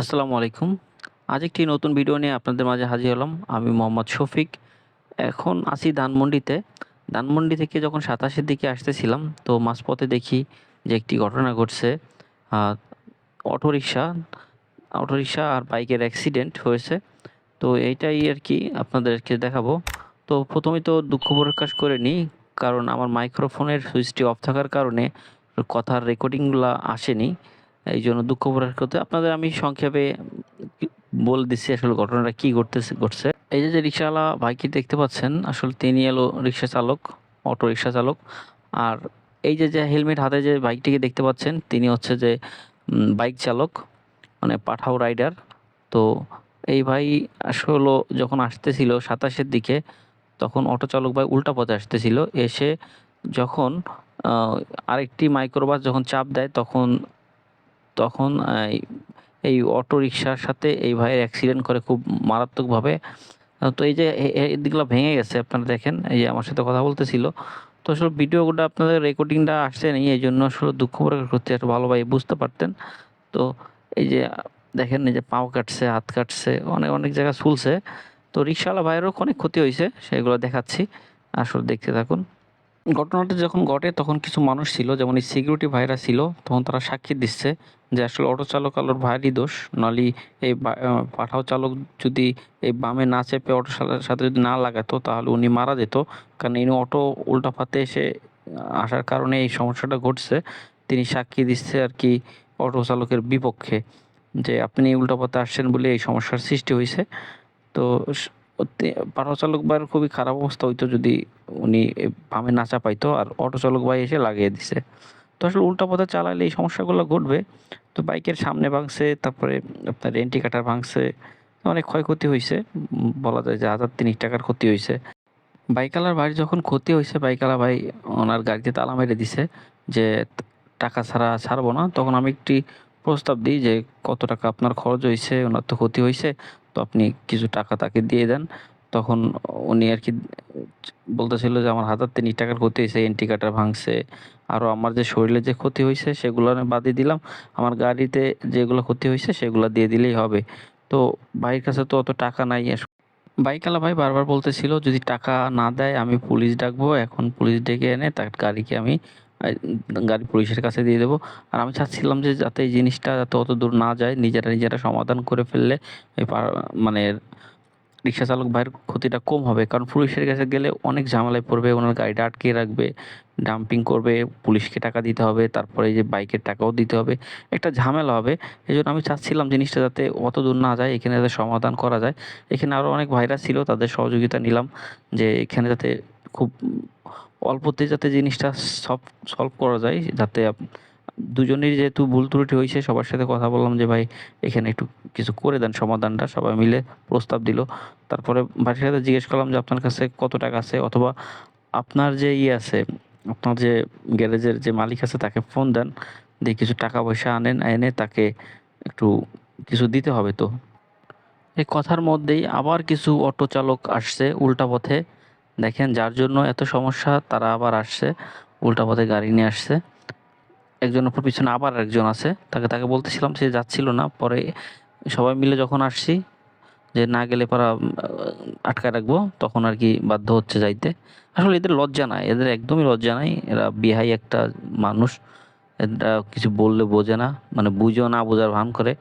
আসসালামু আলাইকুম। আজ একটি নতুন ভিডিও নিয়ে আপনাদের মাঝে হাজির হলাম। আমি মোহাম্মদ শফিক। এখন আছি ধানমন্ডিতে। ধানমন্ডি থেকে যখন সাতাশের দিকে আসতেছিলাম, তো মাঝপথে দেখি যে একটি ঘটনা ঘটছে। অটোরিকশা, অটোরিকশা আর বাইকের অ্যাক্সিডেন্ট হয়েছে। তো এইটাই আর কি আপনাদেরকে দেখাবো। তো প্রথমে তো দুঃখ প্রকাশ করে নিই। কারণ আমার মাইক্রোফোনের সুইচটি অফ থাকার কারণে কথার রেকর্ডিংগুলা আসেনি। এইজন্য দুঃখ প্রকাশ করতে আপনাদের আমি সংক্ষেপে বলে দিচ্ছি আসলে ঘটনাটা কি ঘটতেছে ঘটছে। এই যে, রিক্শাওয়ালা ভাইকে দেখতে পাচ্ছেন, আসলে তিনি এলো রিক্সা চালক, অটো রিক্সা চালক। আর এই যে, যে হেলমেট হাতে যে বাইকটিকে দেখতে পাচ্ছেন, তিনি হচ্ছে যে বাইক চালক, মানে পাঠাও রাইডার। তো এই ভাই আসলে যখন আসতেছিল সাতাশের দিকে, তখন অটো চালক ভাই উল্টা পথে আসতেছিল। এসে যখন আরেকটি মাইক্রোবাস যখন চাপ দেয়, তখন তখন এই এই অটোরিকশার সাথে এই ভাইয়ের অ্যাক্সিডেন্ট করে খুব মারাত্মকভাবে। তো এই যে এদিকগুলা ভেঙে গেছে আপনারা দেখেন, এই যে আমার সাথে কথা বলতেছিল। তো আসলে ভিডিওটা আপনাদের রেকর্ডিংটা আসছে নি এই জন্য আসলে দুঃখ প্রকাশ করতে একটু ভালো ভাবে বুঝতে পারতেন। তো এই যে দেখেন এই যে পাও কাটছে, হাত কাটছে, অনেক, অনেক জায়গায় ছুলছে। তো রিক্সাওয়ালা ভাইয়েরও অনেক ক্ষতি হয়েছে সেগুলো দেখাচ্ছি। আসলে দেখতে থাকুন। ঘটনাটা যখন ঘটে তখন কিছু মানুষ ছিল, যেমন এই সিকিউরিটি ভাইরা ছিল। তখন তারা সাক্ষী দিচ্ছে যে আসলে অটো চালক আলোর ভাইয়েরই দোষ। নইলে এই পাঠাও চালক যদি এই বামে না চেপে অটোর সাথে যদি না লাগাতো, তাহলে উনি মারা যেত। কারণ ইনি অটো উল্টা পথে এসে আসার কারণে এই সমস্যাটা ঘটছে। তিনি সাক্ষী দিচ্ছে আর কি অটো চালকের বিপক্ষে। যে আপনি উল্টা পথে আসছেন বলে এই সমস্যার সৃষ্টি হয়েছে তো পাঠাও চালক ভাইয়ের খুবই খারাপ অবস্থা হইতো যদি উনি বামে না চাপাইতো আর অটো চালক ভাই এসে লাগিয়ে দিছে। তো আসলে উল্টা পথে চালাইলে এই সমস্যাগুলো ঘটবে। তো বাইকের সামনে ভাঙছে, তারপরে আপনার ইন্ডিকেটর ভাঙছে। অনেক ক্ষয়ক্ষতি হয়েছে বলা যায় যে ৳১,০০০-৩,০০০ ক্ষতি হইছে। বাইকওয়ালার ভাইয়ের যখন ক্ষতি হইছে, বাইকওয়ালা ভাই ওনার গাড়িতে তালা মেরে দিছে যে, টাকা ছাড়া ছাড়বো না। তখন আমি একটি প্রস্তাব দিই যে, "কত টাকা আপনার খরচ হয়েছে ওনার তো ক্ষতি হয়েছে তো আপনি কিছু টাকা তাকে দিয়ে দেন।" তখন উনি আর কি বলতেছিল যে, "আমার হাজার ৳১,০০০-৩,০০০ ক্ষতি হইছে, ইন্ডিকেটর ভাঙছে। আরও আমার যে শরীরে যে ক্ষতি হয়েছে সেগুলো আমি বাদই দিলাম। আমার গাড়িতে যেগুলো ক্ষতি হয়েছে সেগুলো দিয়ে দিলেই হবে।" তো ভাইয়ের কাছে তো অত টাকা নাই। আস বাইকওয়ালা ভাই বারবার বলতেছিল, "যদি টাকা না দেয় আমি পুলিশ ডাকবো। এখন পুলিশ ডেকে এনে তার গাড়িকে আমি গাড়ি পুলিশের কাছে দিয়ে দেবো।" আর আমি চাচ্ছিলাম যে যাতে এই জিনিসটা যাতে অত দূর না যায়, নিজেরা, নিজেরা সমাধান করে ফেললে মানে রিক্সা চালক ভাইয়ের ক্ষতিটা কম হবে। কারণ পুলিশের কাছে গেলে অনেক ঝামেলায় পড়বে। ওনার গাড়িটা আটকিয়ে রাখবে, ডাম্পিং করবে, পুলিশকে টাকা দিতে হবে। তারপরে যে বাইকের টাকাও দিতে হবে। একটা ঝামেলা হবে। এই জন্য আমি চাচ্ছিলাম জিনিসটা যাতে অত দূর না যায়, এখানে যাতে সমাধান করা যায়। এখানে আরও অনেক ভাইরা ছিল, তাদের সহযোগিতা নিলাম যে এখানে যাতে খুব অল্পতেই যাতে জিনিসটা সলভ সলভ করা যায়। যাতে আপ দুজনেরই যেহেতু ভুল ত্রুটি হইছে, সবার সাথে কথা বললাম যে, "ভাই এখানে একটু কিছু করে দেন সমাধানটা।" সবাই মিলে প্রস্তাব দিল। তারপরে ভাইয়ের সাথে জিজ্ঞেস করলাম যে, "আপনার কাছে কত টাকা আছে? অথবা আপনার যে ইয়ে আছে, আপনার যে গ্যারেজের যে মালিক আছে তাকে ফোন দেন। দিয়ে কিছু টাকা পয়সা আনেন, এনে তাকে একটু কিছু দিতে হবে তো।" এই কথার মধ্যেই আবার কিছু অটো চালক আসছে উল্টা পথে। দেখেন যার জন্য এত সমস্যা, তারা আবার আসছে। উল্টা পথে গাড়ি নিয়ে আসছে। একজনের পর পিছনে আবার একজন আছে। তাকে, তাকে বলতেছিলাম সে যাচ্ছিল না। পরে সবাই মিলে যখন আসছি, যে না গেলে পরা আটকায় রাখব, তখন আর কি বাধ্য হচ্ছে যাইতে। আসলে এদের লজ্জা নাই। এদের একদমই লজ্জা নাই। এরা বেহাই একটা মানুষ। এরা কিছু বললে বোঝে না। মানে বুঝেও না বোঝার ভান করে।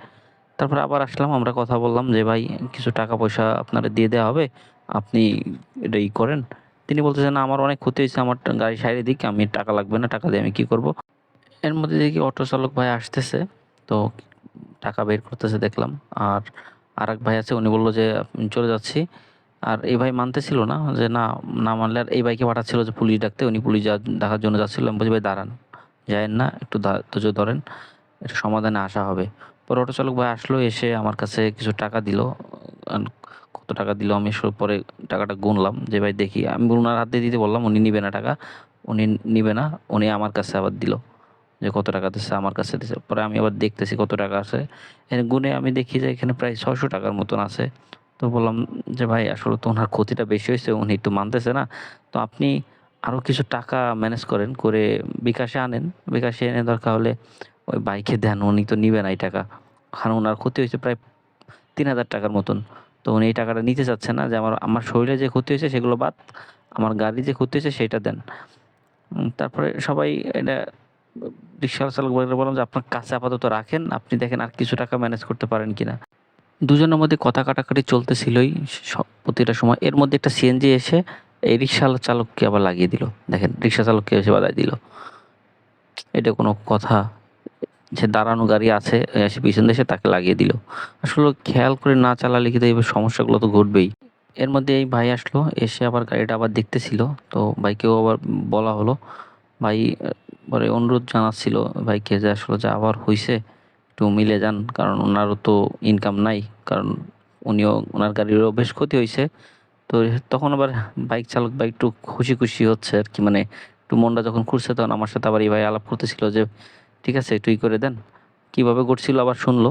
তারপরে আবার আসলাম, আমরা কথা বললাম যে, "ভাই কিছু টাকা পয়সা আপনারে দিয়ে দেওয়া হবে। আপনি এটা ই করেন।" তিনি বলতেছেন, "না আমার অনেক ক্ষতি হয়েছে আমার গাড়ি সাইরে দিক। আমি টাকা লাগবে না। টাকা দিয়ে আমি কি করব?" এর মধ্যে দেখি অটো চালক ভাই আসতেছে। তো টাকা বের করতেছে দেখলাম। আর আর এক ভাই আছে, উনি বলল যে, "আমি চলে যাচ্ছি।" আর এই ভাই মানতেছিল না যে না, না মানলে আর এই ভাইকে পাঠাচ্ছিল যে পুলিশ ডাকতে। উনি পুলিশ ডাকার জন্য যাচ্ছিল। আমি বলছি, "ভাই দাঁড়ান। যায়েন না। একটু ধৈর্য ধরেন। একটু সমাধানে আসা হবে।" পরে অটো চালক ভাই আসলো, এসে আমার কাছে কিছু টাকা দিল। কত টাকা দিল আমি পরে টাকাটা গুনলাম যে, "ভাই দেখি।" আমি উনার হাতে দিতে বললাম, উনি নিবে না টাকা। উনি নিবে না। উনি আমার কাছে আবার দিল। যে কত টাকা দিছে, আমার কাছে দিছে। পরে আমি আবার দেখতেছি কত টাকা আছে। এখানে গুনে আমি দেখি যে এখানে প্রায় ৳৬০০ মতন আছে। তো বললাম যে, "ভাই আসলে তো ওনার ক্ষতিটা বেশি হয়েছে উনি একটু মানতেছে না। তো আপনি আরও কিছু টাকা ম্যানেজ করেন, করে বিকাশে আনেন। বিকাশে এনে দরকার হলে ওই বাইকে দেন। উনি তো নিবে না এই টাকা।" আর ওনার ক্ষতি হয়েছে প্রায় তিন হাজার টাকার মতন তো উনি এই টাকাটা নিতে চাচ্ছে না যে আমার আমার শরীরে যে ক্ষতি হয়েছে সেগুলো বাদ আমার গাড়ি যে ক্ষতি হয়েছে সেটা দেন তারপরে সবাই এটা রিক্সা চালক বললাম যে, আপনার কাছে আপাতত রাখেন, আপনি দেখেন আর কিছু টাকা ম্যানেজ করতে পারেন কিনা। দুজনের মধ্যে কথা কাটাকাটি চলতেছিলই প্রতিটা সময়। এর মধ্যে একটা সিএনজি এসে এই রিক্সা চালককে আবার লাগিয়ে দিল। দেখেন, রিক্সা চালককে এসে বাধাই দিল। এটা কোনো কথা যে দাঁড়ানো গাড়ি আছে এসে পিছন দেশে তাকে লাগিয়ে দিল। আসলে খেয়াল করে না চালালে কিন্তু এই সমস্যাগুলো তো ঘটবেই। এর মধ্যে এই ভাই আসলো, এসে আবার গাড়িটা আবার দেখতেছিল। তো ভাইকেও আবার বলা হলো ভাই, পরে অনুরোধ জানাচ্ছিল ভাইকে যে আসলে যা আবার হয়েছে একটু মিলে যান। কারণ ওনারও তো ইনকাম নাই, কারণ উনিও, ওনার গাড়িরও বেশ ক্ষতি হয়েছে তো তখন আবার বাইক চালক ভাই একটু খুশি খুশি হচ্ছে আর কি মানে একটু মনটা যখন খুঁজছে তখন আমার সাথে আবার এই ভাই আলাপ করতেছিল যে, ঠিক আছে, তুই করে দেন। কীভাবে করছিল আবার শুনলো,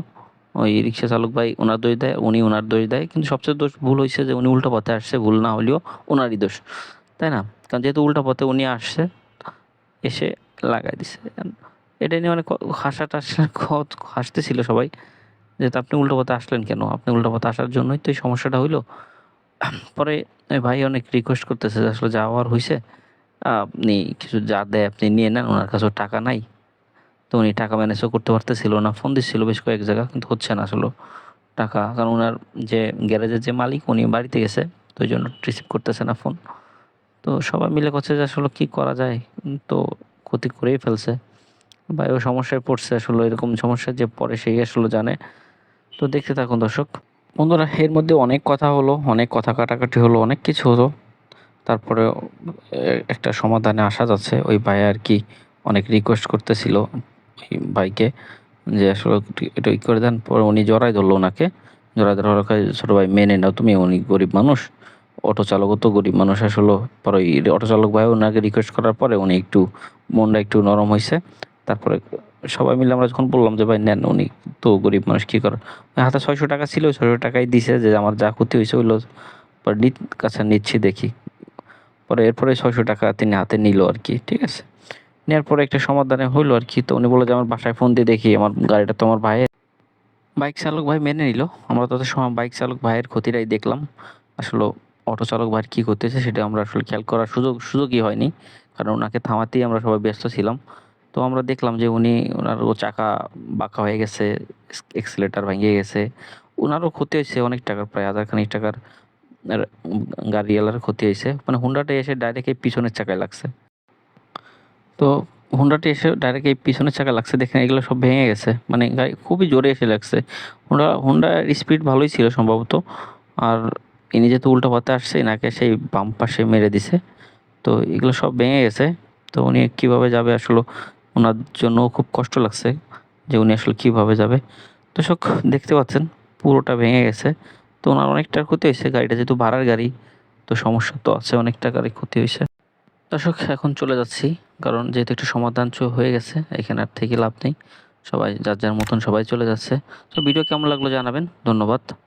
ওই রিক্সা চালক ভাই ওনার দোষ দেয়, উনি ওনার দোষ দেয়, কিন্তু সবচেয়ে দোষ ভুল হয়েছে যে উনি উল্টো পথে আসছে, ভুল না হলেও ওনারই দোষ, তাই না? কারণ যেহেতু উল্টো পথে উনি আসছে এসে লাগাই দিছে। এটা নিয়ে অনেক হাসা টাসা হাসতেছিল সবাই যেহেতু আপনি উল্টো পথে আসলেন কেন? আপনি উল্টো পথে আসার জন্যই তো এই সমস্যাটা হইল। পরে ভাই অনেক রিকোয়েস্ট করতেছে যে, আসলে যা হওয়ার হয়েছে আপনি কিছু যা দেয় আপনি নিয়ে নেন, ওনার কাছেও টাকা নাই। তো উনি টাকা ম্যানেজও করতে পারতেছিল না, ফোন দিচ্ছিল বেশ কয়েক জায়গা, কিন্তু হচ্ছে না আসলে টাকা। কারণ ওনার যে গ্যারেজের যে মালিক, উনি বাড়িতে গেছে, তো ওই জন্য রিসিভ করতেছে না ফোন। তো সবাই মিলে করছে যে আসলে কী করা যায় তো ক্ষতি করেই ফেলছে। ভাই, ও সমস্যায় পড়ছে আসলে, এরকম সমস্যা যে পরে সেই আসলে জানে। তো দেখতে থাকুন দর্শক। বন্ধুরা, এর মধ্যে অনেক কথা হলো, অনেক কথা কাটাকাটি হলো, অনেক কিছু হলো। তারপরে একটা সমাধানে আসা যাচ্ছে। ওই ভাই আর কি অনেক রিকোয়েস্ট করতেছিল ওই ভাইকে যে আসলে একটু ই করে দেন। পরে উনি জড়াই ধরলো ওনাকে। জড়াই ধরার ছোটো ভাই, মেনে নাও তুমি, উনি গরিব মানুষ। অটো চালকও তো গরিব মানুষ আসলে। পরে অটো চালক ভাই ওনাকে রিকোয়েস্ট করার পরে উনি একটু মনটা একটু নরম হয়েছে তারপরে সবাই মিলে আমরা যখন বললাম যে, ভাই, নেন, উনি তো গরিব মানুষ, কী করে হাতে ছয়শো টাকা ছিল, ছয়শো টাকাই দিছে যে, আমার যা ক্ষতি হয়েছে ওইগুলো পরে নিত, কাছে নিচ্ছি দেখি। পরে এরপরে ছয়শো টাকা তিনি হাতে নিল আর কি, ঠিক আছে? নেওয়ার পরে একটা সমাধানে হইল আর কি। তো উনি বলে যে, আমার বাসায় ফোন দিয়ে দেখি, আমার গাড়িটা তো আমার ভাইয়ের। বাইক চালক ভাই মেনে নিল। আমরা তাদের সময় বাইক চালক ভাইয়ের ক্ষতিটাই দেখলাম। আসলে অটো চালক ভাই কী করতেছে সেটা আমরা আসলে খেয়াল করার সুযোগ, সুযোগই হয়নি। কারণ ওনাকে থামাতেই আমরা সবাই ব্যস্ত ছিলাম। তো আমরা দেখলাম যে উনি ওনার ও চাকা বাঁকা হয়ে গেছে এক্সিলেটার ভেঙে গেছে। ওনারও ক্ষতি হয়েছে অনেক টাকার, প্রায় হাজার খানিক টাকার গাড়িওয়ালার ক্ষতি হয়েছে। মানে হুন্ডাটা এসে ডাইরেক্ট এই পিছনের চাকায় লাগছে। তো হুন্ডাটি এসে ডাইরেক্ট এই পিছনের চাকা লাগছে, দেখেন এগুলো সব ভেঙে গেছে। মানে গাড়ি খুবই জোরে এসে লাগছে। হুন্ডা, হুন্ডার স্পিড ভালোই ছিল সম্ভবত। আর ইনি যেহেতু উল্টো পথে আসছে, এনাকে সেই বাম পাশে মেরে দিছে। তো এগুলো সব ভেঙে গেছে। তো উনি কীভাবে যাবে আসলে? ওনার জন্য খুব কষ্ট লাগছে যে উনি আসলে কীভাবে যাবে। দর্শক, দেখতে পাচ্ছেন, পুরোটা ভেঙে গেছে। তো ওনার অনেকটা ক্ষতি হয়েছে গাড়িটা, যেহেতু ভাড়ার গাড়ি, তো সমস্যা তো আছে অনেক টাকারই ক্ষতি হয়েছে। দর্শক, এখন চলে যাচ্ছি, কারণ যেহেতু একটু সমাধান হয়ে গেছে, এখানে আর থেকে লাভ নেই। সবাই, যার যার মতন সবাই চলে যাচ্ছে। তো ভিডিও কেমন লাগল জানাবেন, ধন্যবাদ।